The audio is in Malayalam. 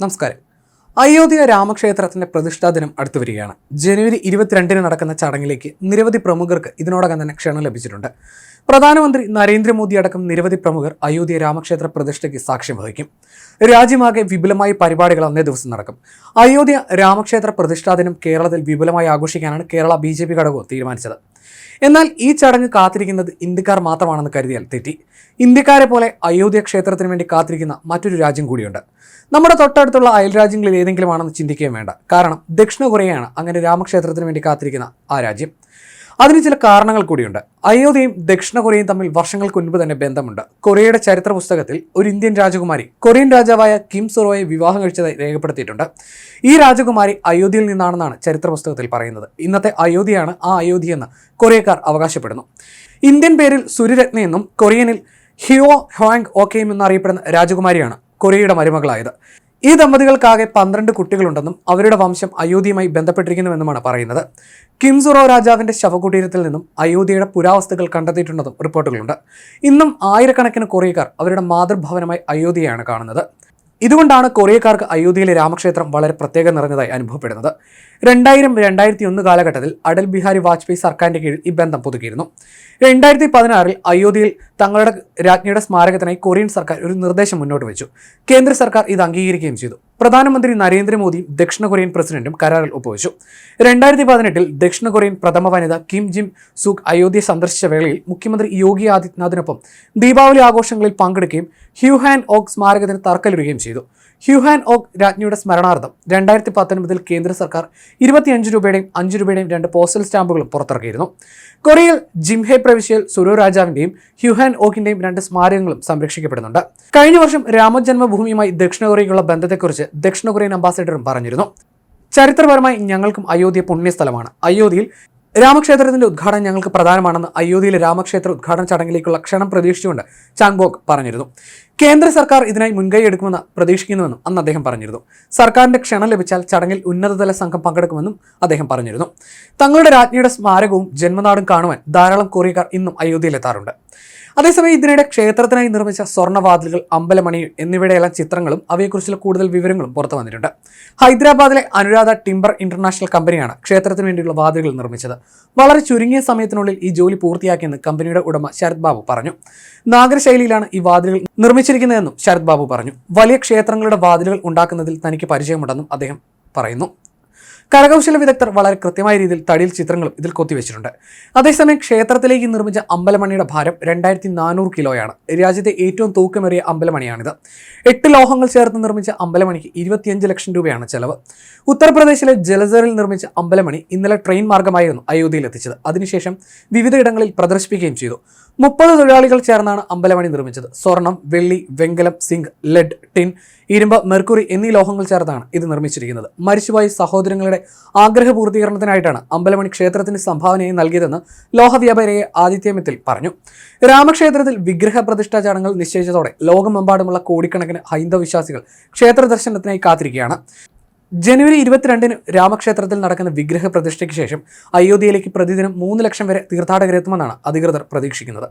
നമസ്കാരം അയോധ്യ രാമക്ഷേത്രത്തിന്റെ പ്രതിഷ്ഠാ ദിനം അടുത്തു വരികയാണ്. ജനുവരി ഇരുപത്തിരണ്ടിന് നടക്കുന്ന ചടങ്ങിലേക്ക് നിരവധി പ്രമുഖർക്ക് ഇതിനോടകം തന്നെ ക്ഷണം ലഭിച്ചിട്ടുണ്ട്. പ്രധാനമന്ത്രി നരേന്ദ്രമോദി അടക്കം നിരവധി പ്രമുഖർ അയോധ്യ രാമക്ഷേത്ര പ്രതിഷ്ഠയ്ക്ക് സാക്ഷ്യം വഹിക്കും. രാജ്യമാകെ വിപുലമായ പരിപാടികൾ അന്നേ ദിവസം നടക്കും. അയോധ്യ രാമക്ഷേത്ര പ്രതിഷ്ഠാ ദിനം കേരളത്തിൽ വിപുലമായി ആഘോഷിക്കാനാണ് കേരള ബി ജെ പി ഘടകവും തീരുമാനിച്ചത്. എന്നാൽ ഈ ചടങ്ങ് കാത്തിരിക്കുന്നത് ഇന്ത്യക്കാർ മാത്രമാണെന്ന് കരുതിയാൽ തെറ്റി. ഇന്ത്യക്കാരെ പോലെ അയോധ്യ ക്ഷേത്രത്തിന് വേണ്ടി കാത്തിരിക്കുന്ന മറ്റൊരു രാജ്യം കൂടിയുണ്ട്. നമ്മുടെ തൊട്ടടുത്തുള്ള അയൽ രാജ്യങ്ങളിൽ ഏതെങ്കിലും ആണെന്ന് ചിന്തിക്കുകയും വേണ്ട. കാരണം ദക്ഷിണ കൊറിയയാണ് അങ്ങനെ രാമക്ഷേത്രത്തിന് വേണ്ടി കാത്തിരിക്കുന്ന ആ രാജ്യം. അതിന് ചില കാരണങ്ങൾ കൂടിയുണ്ട്. അയോധ്യയും ദക്ഷിണ കൊറിയയും തമ്മിൽ വർഷങ്ങൾക്ക് മുൻപ് തന്നെ ബന്ധമുണ്ട്. കൊറിയയുടെ ചരിത്ര പുസ്തകത്തിൽ ഒരു ഇന്ത്യൻ രാജകുമാരി കൊറിയൻ രാജാവായ കിം സുറോയെ വിവാഹം കഴിച്ചതായി രേഖപ്പെടുത്തിയിട്ടുണ്ട്. ഈ രാജകുമാരി അയോധ്യയിൽ നിന്നാണെന്നാണ് ചരിത്ര പുസ്തകത്തിൽ പറയുന്നത്. ഇന്നത്തെ അയോധ്യയാണ് ആ അയോധ്യ എന്ന് കൊറിയക്കാർ അവകാശപ്പെടുന്നു. ഇന്ത്യൻ പേരിൽ സുരരത്ന എന്നും കൊറിയനിൽ ഹിയോ ഹ്വാങ് ഓക്കെയും എന്നറിയപ്പെടുന്ന രാജകുമാരിയാണ് കൊറിയയുടെ മരുമകളായത്. ഈ ദമ്പതികൾക്കാകെ പന്ത്രണ്ട് കുട്ടികളുണ്ടെന്നും അവരുടെ വംശം അയോധ്യയുമായി ബന്ധപ്പെട്ടിരിക്കുന്നുവെന്നുമാണ് പറയുന്നത്. കിംസുറോ രാജാവിന്റെ ശവകുടീരത്തിൽ നിന്നും അയോധ്യയുടെ പുരാവസ്തുക്കൾ കണ്ടെത്തിയിട്ടുണ്ടെന്നും റിപ്പോർട്ടുകളുണ്ട്. ഇന്നും ആയിരക്കണക്കിന് കൊറിയക്കാർ അവരുടെ മാതൃഭവനമായി അയോധ്യയാണ് കാണുന്നത്. ഇതുകൊണ്ടാണ് കൊറിയക്കാർക്ക് അയോധ്യയിലെ രാമക്ഷേത്രം വളരെ പ്രത്യേകം നിറഞ്ഞതായി അനുഭവപ്പെടുന്നത്. രണ്ടായിരം രണ്ടായിരത്തി ഒന്ന് കാലഘട്ടത്തിൽ അടൽ ബിഹാരി വാജ്പേയി സർക്കാരിന്റെ കീഴിൽ ഈ ബന്ധം പുതുക്കിയിരുന്നു. രണ്ടായിരത്തി പതിനാറിൽ അയോധ്യയിൽ തങ്ങളുടെ രാജ്ഞിയുടെ സ്മാരകത്തിനായി കൊറിയൻ സർക്കാർ ഒരു നിർദ്ദേശം മുന്നോട്ട് വെച്ചു. കേന്ദ്ര സർക്കാർ ഇത് അംഗീകരിക്കുകയും ചെയ്തു. പ്രധാനമന്ത്രി നരേന്ദ്രമോദിയും ദക്ഷിണ കൊറിയൻ പ്രസിഡന്റും കരാറിൽ ഒപ്പുവെച്ചു. രണ്ടായിരത്തി പതിനെട്ടിൽ ദക്ഷിണ കൊറിയൻ പ്രഥമ വനിത കിം ജിം സുഖ് അയോധ്യ സന്ദർശിച്ച വേളയിൽ മുഖ്യമന്ത്രി യോഗി ആദിത്യനാഥിനൊപ്പം ദീപാവലി ആഘോഷങ്ങളിൽ പങ്കെടുക്കുകയും ഹ്യൂഹാൻ ഓക് സ്മാരകത്തിന് തറക്കല്ലിടുകയും ചെയ്തു. ഹ്യൂഹാൻ ഓക് രാജ്ഞിയുടെ സ്മരണാർത്ഥം രണ്ടായിരത്തി പത്തൊൻപതിൽ കേന്ദ്ര സർക്കാർ ഇരുപത്തിയഞ്ച് രൂപയുടെയും അഞ്ച് രൂപയുടെയും രണ്ട് പോസ്റ്റൽ സ്റ്റാമ്പുകളും പുറത്തിറക്കിയിരുന്നു. കൊറിയയിൽ ജിംഹെ പ്രവിശ്യയിൽ സുരോ രാജാവിന്റെയും ഹ്യൂഹാൻ ഓക്കിന്റെയും രണ്ട് സ്മാരകങ്ങളും സംരക്ഷിക്കപ്പെടുന്നുണ്ട്. കഴിഞ്ഞ വർഷം രാമജന്മഭൂമിയുമായി ദക്ഷിണ കൊറിയയ്ക്കുള്ള ബന്ധത്തെക്കുറിച്ച് ദക്ഷിണ കൊറിയൻ അംബാസിഡറും പറഞ്ഞിരുന്നു. ചരിത്രപരമായി ഞങ്ങൾക്കും അയോധ്യ പുണ്യസ്ഥലമാണ്. അയോധ്യയിൽ രാമക്ഷേത്രത്തിന്റെ ഉദ്ഘാടനം ഞങ്ങൾക്ക് പ്രധാനമാണെന്ന് അയോധ്യയിലെ രാമക്ഷേത്ര ഉദ്ഘാടന ചടങ്ങിലേക്കുള്ള ക്ഷണം പ്രതീക്ഷിച്ചുകൊണ്ട് ചാങ്ബോക് പറഞ്ഞിരുന്നു. കേന്ദ്ര സർക്കാർ ഇതിനായി മുൻകൈ എടുക്കുമെന്ന് പ്രതീക്ഷിക്കുന്നുവെന്നും അന്ന് അദ്ദേഹം പറഞ്ഞിരുന്നു. സർക്കാരിന്റെ ക്ഷണം ലഭിച്ചാൽ ചടങ്ങിൽ ഉന്നതതല സംഘം പങ്കെടുക്കുമെന്നും അദ്ദേഹം പറഞ്ഞിരുന്നു. തങ്ങളുടെ രാജ്ഞിയുടെ സ്മാരകവും ജന്മനാടും കാണുവാൻ ധാരാളം കൊറിയക്കാർ ഇന്നും അയോധ്യയിലെത്താറുണ്ട്. അതേസമയം ഇതിനിടെ ക്ഷേത്രത്തിനായി നിർമ്മിച്ച സ്വർണവാതിലുകൾ അമ്പലമണി എന്നിവയുടെയെല്ലാം ചിത്രങ്ങളും അവയെക്കുറിച്ചുള്ള കൂടുതൽ വിവരങ്ങളും പുറത്തു വന്നിട്ടുണ്ട്. ഹൈദരാബാദിലെ അനുരാധ ടിംബർ ഇന്റർനാഷണൽ കമ്പനിയാണ് ക്ഷേത്രത്തിന് വേണ്ടിയുള്ള വാതിലുകൾ നിർമ്മിച്ചത്. വളരെ ചുരുങ്ങിയ സമയത്തിനുള്ളിൽ ഈ ജോലി പൂർത്തിയാക്കിയെന്ന് കമ്പനിയുടെ ഉടമ ശരത് ബാബു പറഞ്ഞു. നാഗരശൈലിയിലാണ് ഈ വാതിലുകൾ നിർമ്മിച്ചിരിക്കുന്നതെന്നും ശരത് ബാബു പറഞ്ഞു. വലിയ ക്ഷേത്രങ്ങളുടെ വാതിലുകൾ ഉണ്ടാക്കുന്നതിൽ തനിക്ക് പരിചയമുണ്ടെന്നും അദ്ദേഹം പറയുന്നു. കരകൗശല വിദഗ്ധർ വളരെ കൃത്യമായ രീതിയിൽ തടിയിൽ ചിത്രങ്ങളും ഇതിൽ കൊത്തിവെച്ചിട്ടുണ്ട്. അതേസമയം ക്ഷേത്രത്തിലേക്ക് നിർമ്മിച്ച അമ്പലമണിയുടെ ഭാരം രണ്ടായിരത്തി നാനൂറ് കിലോയാണ്. രാജ്യത്തെ ഏറ്റവും തൂക്കമേറിയ അമ്പലമണിയാണിത്. എട്ട് ലോഹങ്ങൾ ചേർത്ത് നിർമ്മിച്ച അമ്പലമണിക്ക് ഇരുപത്തിയഞ്ച് ലക്ഷം രൂപയാണ് ചെലവ്. ഉത്തർപ്രദേശിലെ ജലസറിൽ നിർമ്മിച്ച അമ്പലമണി ഇന്നലെ ട്രെയിൻ മാർഗമായിരുന്നു അയോധ്യയിൽ എത്തിച്ചത്. അതിനുശേഷം വിവിധ ഇടങ്ങളിൽ പ്രദർശിപ്പിക്കുകയും ചെയ്തു. മുപ്പത് തൊഴിലാളികൾ ചേർന്നാണ് അമ്പലമണി നിർമ്മിച്ചത്. സ്വർണം വെള്ളി വെങ്കലം സിങ്ക് ലെഡ് ടിൻ ഇരുമ്പ് മെർക്കുറി എന്നീ ലോഹങ്ങൾ ചേർത്താണ് ഇത് നിർമ്മിച്ചിരിക്കുന്നത്. മരിച്ചുപോയ സഹോദരങ്ങളുടെ ആഗ്രഹ പൂർത്തീകരണത്തിനായിട്ടാണ് അമ്പലമണി ക്ഷേത്രത്തിന് സംഭാവനയായി നൽകിയതെന്ന് ലോഹവ്യാപാരി ആദിത്യമിത്തിൽ പറഞ്ഞു. രാമക്ഷേത്രത്തിൽ വിഗ്രഹ പ്രതിഷ്ഠാ ചടങ്ങുകൾ നിശ്ചയിച്ചതോടെ ലോകമെമ്പാടുമുള്ള കോടിക്കണക്കിന് ഹൈന്ദവ വിശ്വാസികൾ ക്ഷേത്ര ദർശനത്തിനായി കാത്തിരിക്കുകയാണ്. ജനുവരി ഇരുപത്തിരണ്ടിന് രാമക്ഷേത്രത്തിൽ നടക്കുന്ന വിഗ്രഹ പ്രതിഷ്ഠയ്ക്ക് ശേഷം അയോധ്യയിലേക്ക് പ്രതിദിനം മൂന്ന് ലക്ഷം വരെ തീർത്ഥാടകരെത്തുമെന്നാണ് അധികൃതർ പ്രതീക്ഷിക്കുന്നത്.